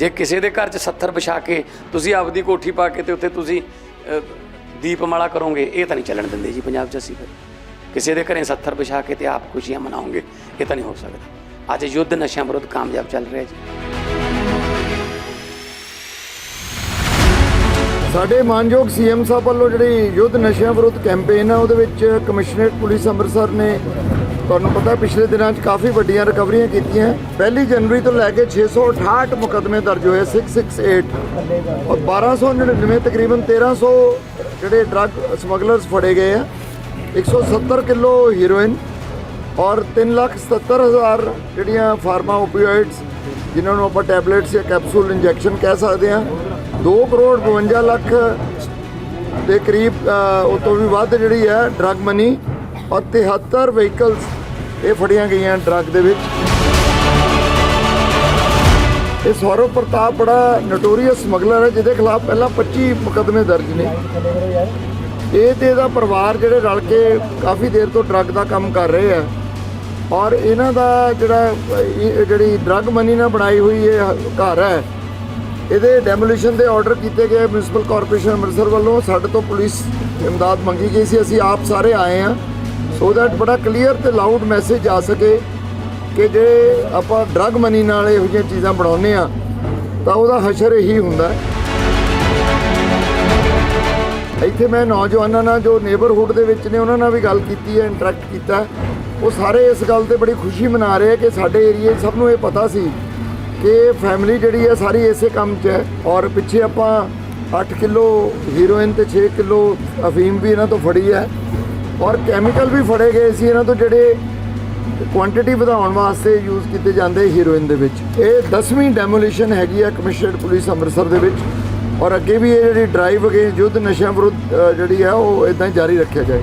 ਜੇ ਕਿਸੇ ਦੇ ਘਰ 'ਚ 70 ਵਿਛਾ ਕੇ ਤੁਸੀਂ ਆਪਦੀ ਕੋਠੀ ਪਾ ਕੇ ਤੇ ਉੱਥੇ ਤੁਸੀਂ ਦੀਪਮਾਲਾ ਕਰੋਗੇ, ਇਹ ਤਾਂ ਨਹੀਂ ਚੱਲਣ ਦਿੰਦੇ ਜੀ ਪੰਜਾਬ 'ਚ ਅਸੀਂ ਫਿਰ। ਕਿਸੇ ਦੇ ਘਰੇ 70 ਵਿਛਾ ਕੇ ਤੇ ਆਪ ਖੁਸ਼ੀਆਂ ਮਨਾਉਂਗੇ ਇਹ ਤਾਂ ਨਹੀਂ ਹੋ ਸਕਦਾ। ਅੱਜ ਯੁੱਧ ਨਸ਼ਿਆਂ ਵਿਰੁੱਧ ਕਾਮਯਾਬ ਚੱਲ ਰਿਹਾ ਜੀ। ਸਾਡੇ ਮਾਨਯੋਗ ਸੀਐਮ ਸਾਹਿਬ ਵੱਲੋਂ ਜਿਹੜੀ ਯੁੱਧ ਨਸ਼ਿਆਂ ਵਿਰੁੱਧ ਕੈਂਪੇਨ ਆ, ਉਹਦੇ ਵਿੱਚ ਕਮਿਸ਼ਨਰੇਟ ਪੁਲਿਸ ਅੰਮ੍ਰਿਤਸਰ ਨੇ ਤੁਹਾਨੂੰ ਪਤਾ ਪਿਛਲੇ ਦਿਨਾਂ 'ਚ ਕਾਫੀ ਵੱਡੀਆਂ ਰਿਕਵਰੀਆਂ ਕੀਤੀਆਂ। ਪਹਿਲੀ ਜਨਵਰੀ ਤੋਂ ਲੈ ਕੇ 668 ਮੁਕੱਦਮੇ ਦਰਜ ਹੋਏ 668 ਔਰ 1299 ਤਕਰੀਬਨ 1300 ਜਿਹੜੇ ਡਰੱਗ ਸਮਗਲਰਸ ਫੜੇ ਗਏ ਆ। 170 ਕਿਲੋ ਹੀਰੋਇਨ ਔਰ 377000 ਜਿਹੜੀਆਂ ਫਾਰਮਾ ਓਪੀਓਇਡਸ ਜਿਨ੍ਹਾਂ ਨੂੰ ਆਪਾਂ ਟੈਬਲੇਟਸ ਜਾਂ ਕੈਪਸੂਲ ਇੰਜੈਕਸ਼ਨ ਕਹਿ ਸਕਦੇ ਹਾਂ 2 ਕਰੋੜ 52 ਲੱਖ ਦੇ ਕਰੀਬ ਉਹ ਤੋਂ ਵੀ ਵੱਧ ਜਿਹੜੀ ਹੈ ਡਰੱਗ ਮਨੀ ਔਰ 73 ਵਹੀਕਲਸ ਇਹ ਫੜੀਆਂ ਗਈਆਂ ਡਰੱਗ ਦੇ ਵਿੱਚ। ਇਹ ਸੌਰਵ ਪ੍ਰਤਾਪ ਬੜਾ ਨਟੋਰੀਅਸ ਸਮਗਲਰ ਹੈ, ਜਿਹਦੇ ਖਿਲਾਫ ਪਹਿਲਾਂ 25 ਮੁਕੱਦਮੇ ਦਰਜ ਨੇ। ਇਹ ਤੇ ਇਹਦਾ ਪਰਿਵਾਰ ਜਿਹੜੇ ਰਲ ਕੇ ਕਾਫੀ ਦੇਰ ਤੋਂ ਡਰੱਗ ਦਾ ਕੰਮ ਕਰ ਰਹੇ ਆ। ਔਰ ਇਹਨਾਂ ਦਾ ਜਿਹੜਾ ਜਿਹੜੀ ਡਰੱਗ ਮਨੀ ਨਾਲ ਬਣਾਈ ਹੋਈ ਇਹ ਘਰ ਹੈ ਇਹਦੇ ਡੈਮੋਲੀਸ਼ਨ ਦੇ ਆਰਡਰ ਕੀਤੇ ਗਏ ਮਿਊਨਿਸਪਲ ਕਾਰਪੋਰੇਸ਼ਨ ਅੰਮ੍ਰਿਤਸਰ ਵੱਲੋਂ। ਸਾਡੇ ਤੋਂ ਪੁਲਿਸ ਇਮਦਾਦ ਮੰਗੀ ਗਈ ਸੀ। ਅਸੀਂ ਆਪ ਸਾਰੇ ਆਏ ਆ ਸੋ ਦੈਟ ਬੜਾ ਕਲੀਅਰ ਤੇ ਲਾਊਡ ਮੈਸੇਜ ਆ ਸਕੇ ਕਿ ਜੇ ਆਪਾਂ ਡਰੱਗ ਮਨੀ ਨਾਲ ਇਹੋ ਜਿਹੀਆਂ ਚੀਜ਼ਾਂ ਬਣਾਉਂਦੇ ਆ ਤਾਂ ਉਹਦਾ ਹਸ਼ਰ ਇਹੀ ਹੁੰਦਾ ਇੱਥੇ ਮੈਂ ਨੌਜਵਾਨਾਂ ਨਾਲ, ਜੋ ਨੇਬਰਹੁੱਡ ਦੇ ਵਿੱਚ ਨੇ, ਉਹਨਾਂ ਨਾਲ ਵੀ ਗੱਲ ਕੀਤੀ ਹੈ ਇੰਟਰੈਕਟ ਕੀਤਾ ਉਹ ਸਾਰੇ ਇਸ ਗੱਲ ਤੇ ਬੜੀ ਖੁਸ਼ੀ ਮਨਾ ਰਹੇ ਆ ਕਿ ਸਾਡੇ ਏਰੀਏ ਸਭ ਨੂੰ ਇਹ ਪਤਾ ਸੀ ਕਿ ਫੈਮਿਲੀ ਜਿਹੜੀ ਹੈ ਸਾਰੀ ਇਸੇ ਕੰਮ 'ਚ ਹੈ ਔਰ ਪਿੱਛੇ ਆਪਾਂ 8 ਕਿਲੋ ਹੀਰੋਇਨ ਤੇ 6 ਕਿਲੋ ਅਫੀਮ ਵੀ ਇਹਨਾਂ ਤੋਂ ਫੜੀ ਹੈ ਔਰ ਕੈਮੀਕਲ ਵੀ ਫੜੇ ਗਏ ਸੀ ਇਹਨਾਂ ਤੋਂ ਜਿਹੜੇ ਕੁਆਂਟੀਟੀ ਵਧਾਉਣ ਵਾਸਤੇ ਯੂਜ਼ ਕੀਤੇ ਜਾਂਦੇ ਹੀਰੋਇਨ ਦੇ ਵਿੱਚ। ਇਹ 10ਵੀਂ ਡੈਮੋਲੀਸ਼ਨ ਹੈਗੀ ਹੈ ਕਮਿਸ਼ਨਰਡ ਪੁਲਿਸ ਅੰਮ੍ਰਿਤਸਰ ਦੇ ਵਿੱਚ ਔਰ ਅੱਗੇ ਵੀ ਇਹ ਜਿਹੜੀ ਡਰਾਈਵ ਅਗੇ ਯੁੱਧ ਨਸ਼ਿਆਂ ਵਿਰੁੱਧ ਜਿਹੜੀ ਹੈ ਉਹ ਇਦਾਂ ਹੀ ਜਾਰੀ ਰੱਖਿਆ ਜਾਏ।